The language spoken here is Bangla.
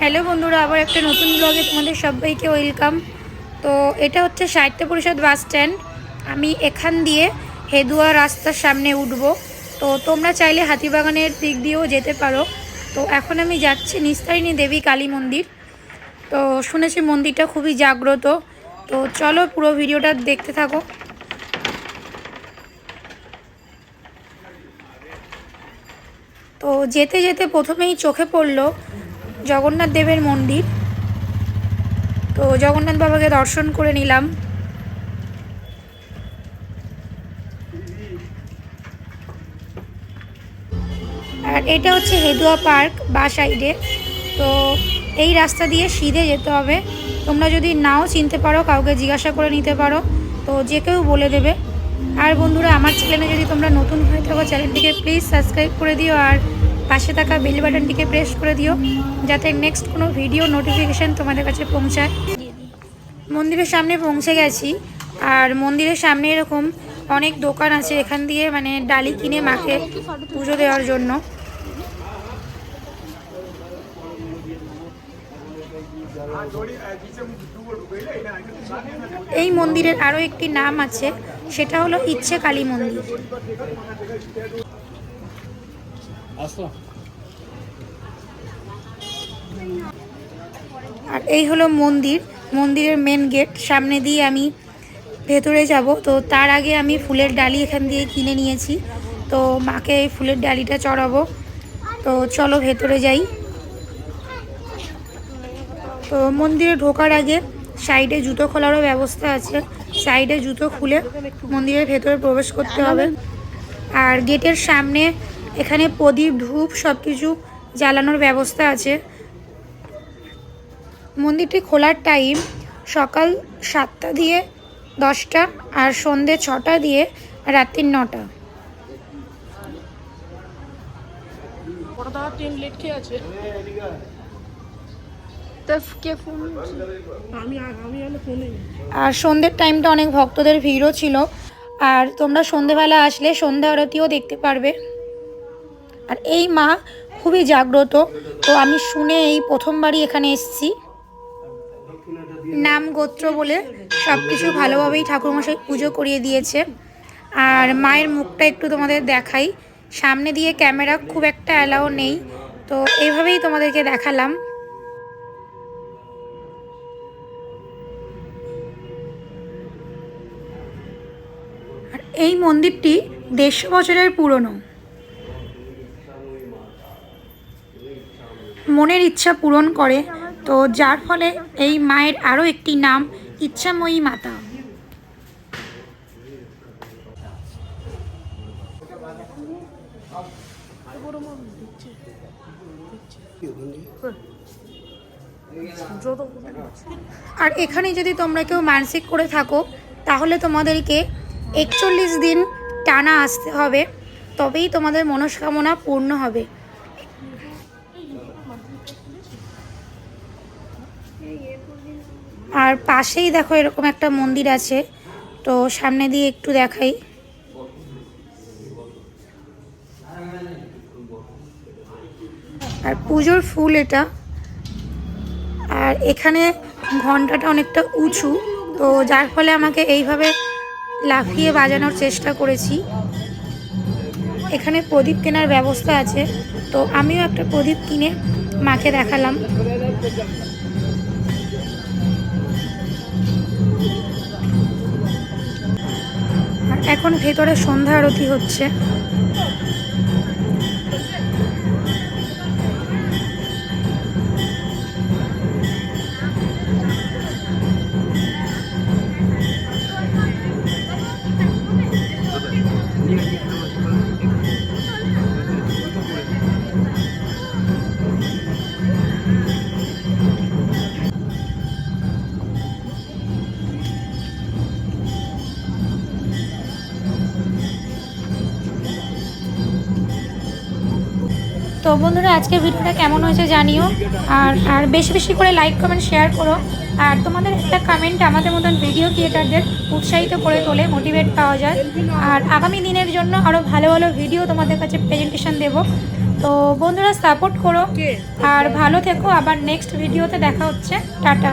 হ্যালো বন্ধুরা, আবার একটা নতুন ব্লগে তোমাদের সবাইকে ওয়েলকাম তো এটা হচ্ছে সাহিত্য পরিষদ বাস স্ট্যান্ড আমি এখান দিয়ে হেদুয়া রাস্তার সামনে উঠবো। তো তোমরা চাইলে হাতিবাগানের দিক দিয়েও যেতে পারো। তো এখন আমি যাচ্ছি নিস্তারিণী দেবী কালী মন্দির। তো শুনেছি মন্দিরটা খুবই জাগ্রত। তো চলো পুরো ভিডিওটা দেখতে থাকো। তো যেতে যেতে প্রথমেই চোখে পড়ল জগন্নাথ দেবের মন্দির। তো জগন্নাথ বাবাকে দর্শন করে নিলাম। আর এটা হচ্ছে হেদুয়া পার্ক, বা সাইডে। তো এই রাস্তা দিয়ে সিধে যেতে হবে। তোমরা যদি নাও চিনতে পারো, কাউকে জিজ্ঞাসা করে নিতে পারো। তো যে কেউ বলে দেবে। আর বন্ধুরা, আমার চ্যানেলে যদি তোমরা নতুন হয়ে থাকো, চ্যানেলটিকে প্লিজ সাবস্ক্রাইব করে দিও আর পাশে থাকা বেল বাটনটিকে প্রেস করে দিও, যাতে নেক্সট কোনো ভিডিও নোটিফিকেশান তোমাদের কাছে পৌঁছায়। মন্দিরের সামনে পৌঁছে গেছি, আর মন্দিরের সামনে এরকম অনেক দোকান আছে, এখান দিয়ে মানে ডালি কিনে মাকে পুজো দেওয়ার জন্য। এই মন্দিরের আরও একটি নাম আছে, সেটা হলো ইচ্ছে কালী মন্দির। আর এই হলো মন্দির, মন্দিরের মেন গেট সামনে দিয়ে আমি ভেতরে যাব। তো তার আগে আমি ফুলের ডালি এখান দিয়ে কিনে নিয়েছি। তো মাকে এই ফুলের ডালিটা চড়াবো। তো চলো ভেতরে যাই। তো মন্দিরে ঢোকার আগে সাইডে জুতো খোলারও ব্যবস্থা আছে। সাইডে জুতো খুলে মন্দিরের ভেতরে প্রবেশ করতে হবে। আর গেটের সামনে এখানে প্রদীপ, ধূপ সব কিছু জ্বালানোর ব্যবস্থা আছে। মন্দিরটি খোলার টাইম সকাল সাতটা দিয়ে দশটা আর সন্ধে ছটা দিয়ে রাত্রির নটা। লেট খেয়ে আছে? আর সন্ধ্যের টাইমটা অনেক ভক্তদের ভিড়ও ছিল। আর তোমরা সন্ধেবেলা আসলে সন্ধ্যা আরতিও দেখতে পারবে। আর এই মা খুবই জাগ্রত। তো আমি শুনে এই প্রথমবারই এখানে এসেছি। নাম গোত্র বলে সব কিছু ভালোভাবেই ঠাকুরমশাই পুজো করিয়ে দিয়েছে। আর মায়ের মুখটা একটু তোমাদের দেখাই। সামনে দিয়ে ক্যামেরা খুব একটা অ্যালাও নেই। তো এইভাবেই তোমাদেরকে দেখালাম। এই মন্দিরটি দেড়শো বছরের পুরনো। মনের ইচ্ছা পূরণ করে, তো যার ফলে এই মায়ের আরও একটি নাম, ইচ্ছাময়ী মাতা। আর এখানে যদি তোমরা কেউ মানসিক করে থাকো, তাহলে তোমাদেরকে একচল্লিশ দিন টানা আসতে হবে, তবেই তোমাদের মনস্কামনা পূর্ণ হবে। আর পাশেই দেখো এরকম একটা মন্দির আছে, তো সামনে দিয়ে একটু দেখাই। আর পুজোর ফুল এটা। আর এখানে ঘন্টাটা অনেকটা উঁচু, তো যার ফলে আমাকে এইভাবে লাফিয়ে বাজানোর চেষ্টা করেছি। এখানে প্রদীপ কেনার ব্যবস্থা আছে। তো আমিও একটা প্রদীপ কিনে মাকে দেখালাম। এখন ভেতরে সন্ধ্যা আরতি হচ্ছে। তো বন্ধুরা আজকের ভিডিওটা কেমন হয়েছে জানিও। আর আর বেশি বেশি করে লাইক কমেন্ট শেয়ার করো। আর তোমাদের একটা কমেন্ট আমাদের মতন ভিডিও ক্রিয়েটারদের উৎসাহিত করে তোলে মোটিভেট পাওয়া যায়। আর আগামী দিনের জন্য আরও ভালো ভালো ভিডিও তোমাদের কাছে প্রেজেন্টেশন দেব। তো বন্ধুরা সাপোর্ট করো। আর ভালো থেকো আবার নেক্সট ভিডিওতে দেখা হচ্ছে। টাটা।